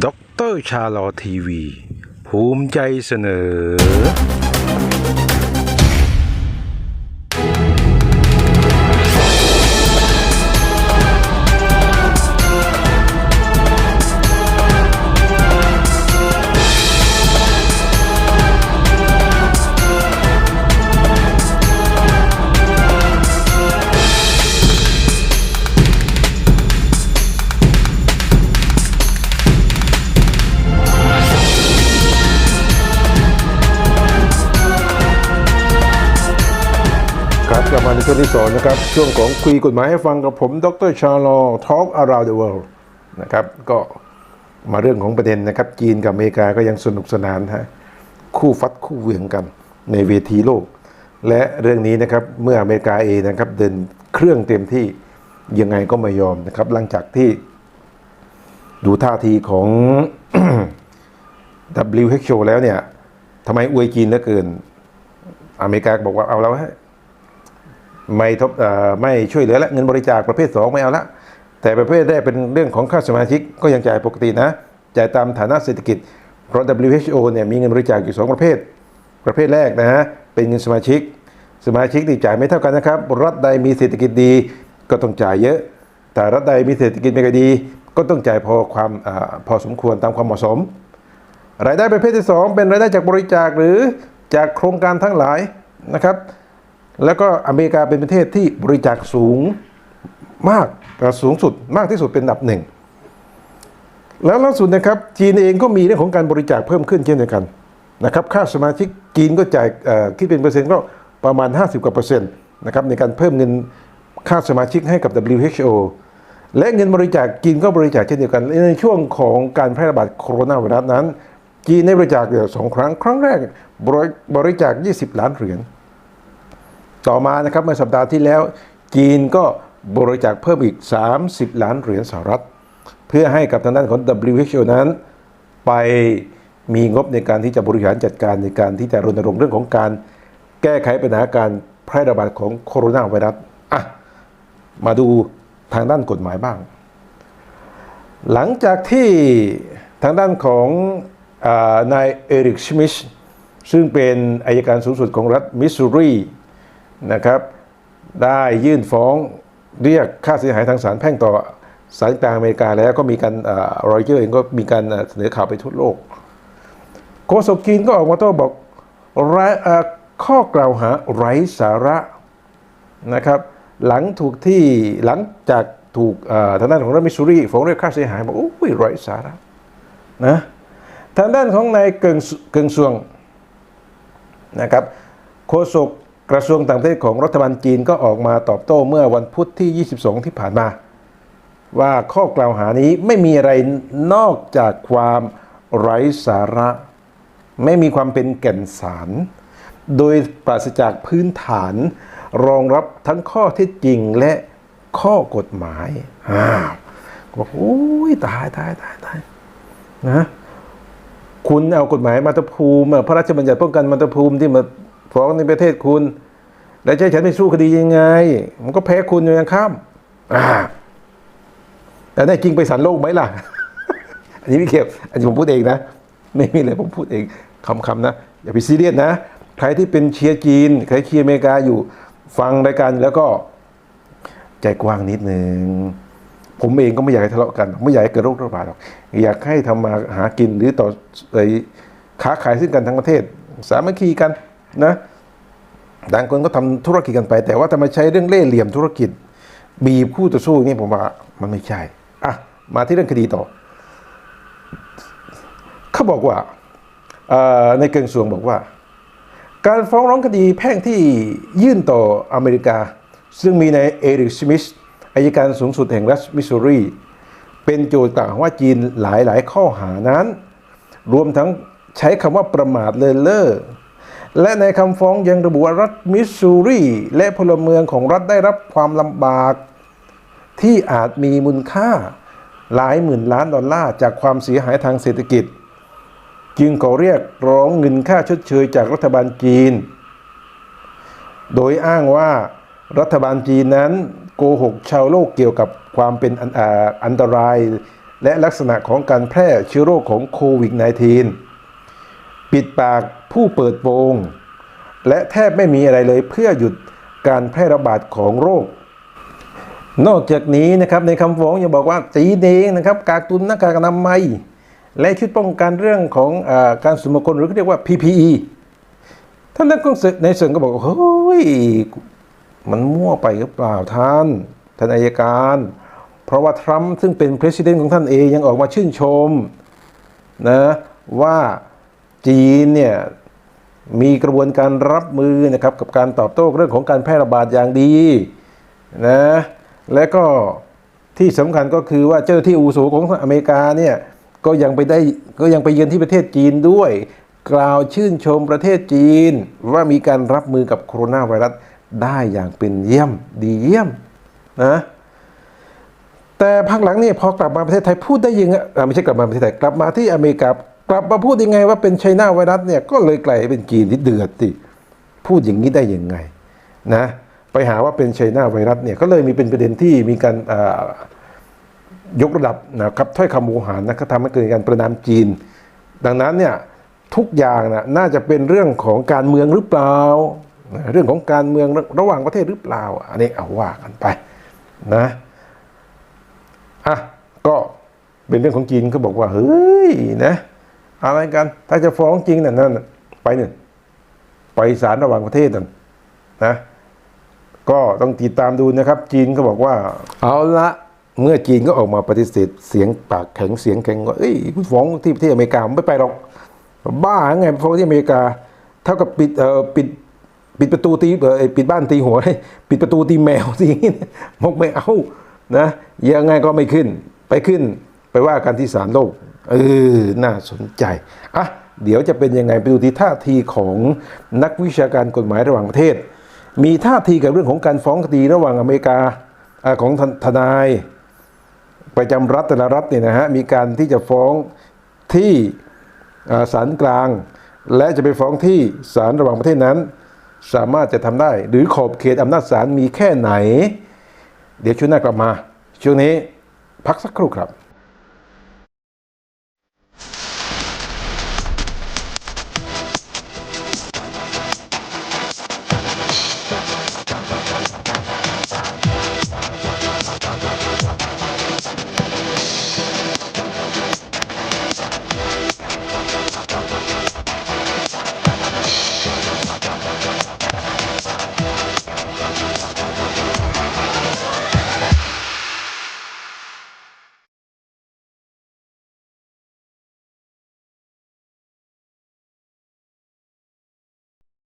ด็อกเตอร์ชาลอทีวี ภูมิใจเสนอ ช่วงที่สองนะครับ ช่วงของคุยกฎหมายให้ฟังกับผม ดรชาลอ Talk Around the World นะครับก็มาเรื่องของประเด็นนะครับ จีนกับอเมริกาก็ยังสนุกสนานฮะคู่ฟัดคู่เวียงกันในเวทีโลก และเรื่องนี้นะครับเมื่ออเมริกาเองนะครับเดินเครื่องเต็มที่ยังไงก็ไม่ยอมนะครับ หลังจากที่ดูท่าทีของ WHO แล้วเนี่ยทำไมอวยจีนเหลือเกิน อเมริกาบอกว่าเอาแล้วฮะ ไม่ทบไม่ช่วยเหลือและเงินบริจาคประเภท 2 ไม่เอาละ แต่ประเภทแรกเป็นเรื่องของค่าสมาชิกก็ยังจ่ายปกตินะ จ่ายตามฐานะเศรษฐกิจ เพราะ WHO เนี่ยมีเงินบริจาคอยู่ 2 ประเภท ประเภทแรกนะฮะเป็นเงินสมาชิก สมาชิกที่จ่ายไม่เท่ากันนะครับ รัฐใดมีเศรษฐกิจดีก็ต้องจ่ายเยอะ แต่รัฐใดมีเศรษฐกิจไม่ค่อยดี ก็ต้องจ่ายพอความอพอสมควรตามความเหมาะสม รายได้ประเภทที่ 2 เป็นรายได้จากบริจาคหรือจากโครงการทั้งหลายนะครับ แล้วก็อเมริกาเป็นประเทศที่บริจาคสูงมากสูงสุดมากที่สุดเป็นอันดับหนึ่ง แล้วล่าสุดนะครับจีนเองก็มีเรื่องของการบริจาคเพิ่มขึ้นเช่นเดียวกันนะครับค่าสมาชิกจีนก็จ่ายคิดเป็นเปอร์เซ็นต์ก็ประมาณ 50กว่าเปอร์เซ็นต์นะครับในการเพิ่มเงินค่าสมาชิกให้กับ WHO และเงินบริจาคจีนก็บริจาคเช่นเดียวกัน ในช่วงของการแพร่ระบาดโคโรนาไวรัสนั้น จีนได้บริจาคสองครั้ง ครั้งแรกบริบริจาค 20 ล้านเหรียญ ต่อมานะครับเมื่อสัปดาห์ที่แล้ว จีนก็บริจาคเพิ่มอีก 30 ล้านเหรียญสหรัฐ เพื่อให้กับทางด้านของ WHO นั้น ไปมีงบในการที่จะบริหารจัดการในการที่จะรณรงค์เรื่องของการแก้ไขปัญหาการแพร่ระบาดของโคโรนาไวรัสอะมาดูทางด้านกฎหมายบ้าง หลังจากที่ทางด้านของอนายเอริกชมิชซึ่งเป็นอายการสูงสุดของรัฐมิสซูรี นะครับ ได้ยื่นฟ้องเรียกค่าเสียหายทางศาลแพ่งต่อศาลกลางอเมริกาแล้วก็มีการรอยเจอร์เองก็มีการเสนอข่าวไปทั่วโลกโฆษกจีนก็ออกมาโต้บอกข้อกล่าวหาไร้สาระนะครับ หลังถูกที่หลังจากถูกทางด้านของรัฐมิสซูรีฟ้องเรียกค่าเสียหายบอกโอ้ยไร้สาระนะทางด้านของนายเกิงเกิงซวงนะครับโฆษก กระทรวงต่างประเทศของรัฐบาลจีนก็ออกมาตอบโต้เมื่อวันพุธที่ 22 ที่ผ่านมา ว่าข้อกล่าวหานี้ไม่มีอะไรนอกจากความไร้สาระ ไม่มีความเป็นแก่นสาร โดยปราศจากพื้นฐานรองรับทั้งข้อเท็จจริงและข้อกฎหมายอ้าวบอกโอ้ยตายตายตายตายนะคุณเอากฎหมายมาตรภูมิพระราชบัญญัติป้องกันมาตรภูมิที่มา ฟ้องในประเทศคุณ แล้วจะฉันไปสู้คดียังไง มันก็แพ้คุณอยู่ยังข้ามอ่าแต่แน่จริงไปสันโลกไหมล่ะ อันนี้พี่เขียบอันนี้ผมพูดเองนะ ไม่มีเลยผมพูดเองคำๆนะ อย่าไปซีเรียสนะ ใครที่เป็นเชียร์จีน ใครเชียร์อเมริกาอยู่ ฟังรายการแล้วก็ใจกว้างนิดนึง ผมเองก็ไม่อยากให้ทะเลาะกัน ไม่อยากให้เกิดโรคระบาดหรอก อยากให้ทำมาหากินหรือต่อไอ้ค้าขายซึ่งกันทั้งประเทศ สามัคคีกัน นะต่างคนก็ทำธุรกิจกันไป แต่ว่าถ้ามใช้เรื่องเล่ห์เหลี่ยมธุรกิจ บีบคู่ต่อสู้นี่ผมว่ามันไม่ใช่อะมาที่เรื่องคดีต่อ เขาบอกว่าในเกิงสวงบอกว่า การฟ้องร้องคดีแพ่งที่ยื่นต่ออเมริกา ซึ่งมีในเอริกสมิธอายการสูงสุดแห่งรัฐมิสซูรี เป็นโจทย์กล่าวว่าจีนหลายหลายๆข้อหานั้น รวมทั้งใช้คำว่าประมาทเลินเล่อ และในคำฟ้องยังระบุว่ารัฐมิสซูรีและพลเมืองของรัฐได้รับความลำบาก ที่อาจมีมูลค่าหลายหมื่นล้านดอลลาร์จากความเสียหายทางเศรษฐกิจ จึงขอเรียกร้องเงินค่าชดเชยจากรัฐบาลจีน โดยอ้างว่ารัฐบาลจีนนั้นโกหกชาวโลกเกี่ยวกับความเป็นอันอ่าอันตราย และลักษณะของการแพร่เชื้อโรคของโควิด -19 ปิดปากผู้เปิดโปง และแทบไม่มีอะไรเลยเพื่อหยุดการแพร่ระบาดของโรคนอกจากนี้นะครับในคำฟ้องยังบอกว่าจีนเองนะครับกากตุนหน้ากากอนามัย และชุดป้องกันเรื่องของอการสวมคนหรือเรียกว่า PPE ท่านนักกงศึกในส่วนก็บอกว่าเฮ้ยมันมั่วไปหรือเปล่าท่านท่านอายการ เพราะว่าทรัมป์ซึ่งเป็นประธานของท่านเองยังออกมาชื่นชมนะว่า จีนเนี่ยมีกระบวนการรับมือนะครับกับการตอบโต้เรื่องของการแพร่ระบาดอย่างดีนะและก็ที่สำคัญก็คือว่าเจ้าหน้าที่อาวุโสของอเมริกาเนี่ยก็ยังไปได้ก็ยังไปเยือนที่ประเทศจีนด้วย กล่าวชื่นชมประเทศจีน ว่ามีการรับมือกับโคโรนาไวรัสได้อย่างเป็นเยี่ยมดีเยี่ยมนะแต่พักหลังนี่พอกลับมาประเทศไทยพูดได้ยังไงอ่าไม่ใช่กลับมาประเทศไทยกลับมาที่อเมริกา กลับมาพูดยังไงว่าเป็นไชน่าไวรัสเนี่ยก็เลยกลายเป็นจีนที่เดือดสิพูดอย่างนี้ได้ยังไงนะไปหาว่าเป็นไชน่าไวรัสเนี่ยก็เลยมีเป็นประเด็นที่มีการอ่ายกระดับนะครับถ้อยคำโมหารนะก็ทำให้เกิดการประนามจีน ดังนั้นเนี่ยทุกอย่างนะน่าจะเป็นเรื่องของการเมืองหรือเปล่า เรื่องของการเมืองระหว่างประเทศหรือเปล่า อันนี้เอาว่ากันไปนะอะก็เป็นเรื่องของจีนเขาบอกว่าเฮ้ยนะ อะไรกัน ถ้าจะฟ้องจริงน่ะนั่นไปหนึ่งไปศาลระหว่างประเทศนั่นนะก็ต้องติดตามดูนะครับ จีนก็บอกว่า เอาละเมื่อจีนก็ออกมาปฏิเสธเสียงปากแข็งเสียงแข็งว่าเอ้ยฟ้องที่ประเทศอเมริกาไม่ไปหรอก บ้าไงฟ้องที่อเมริกา เท่ากับปิดเอ่อปิดปิดประตูตีเอ่อปิดบ้านตีหัวเลยปิดประตูตีแมวสิอย่างนี้นะบอกไม่เอานะยังไงก็ไม่ขึ้น ไปขึ้นไปว่ากันที่ศาลโลก เออ น่าสนใจ อะ เดี๋ยวจะเป็นยังไงไปดูที่ท่าทีของนักวิชาการกฎหมายระหว่างประเทศ มีท่าทีกับเรื่องของการฟ้องคดีระหว่างอเมริกาอของททนาย ประจำรัฐแต่ละรัฐเนี่ยนะฮะ มีการที่จะฟ้องที่ศาลกลาง และจะไปฟ้องที่ศาลระหว่างประเทศนั้น สามารถจะทำได้ หรือขอบเขตอำนาจศาลมีแค่ไหน เดี๋ยวช่วงหน้ากลับมา ช่วงนี้พักสักครู่ครับ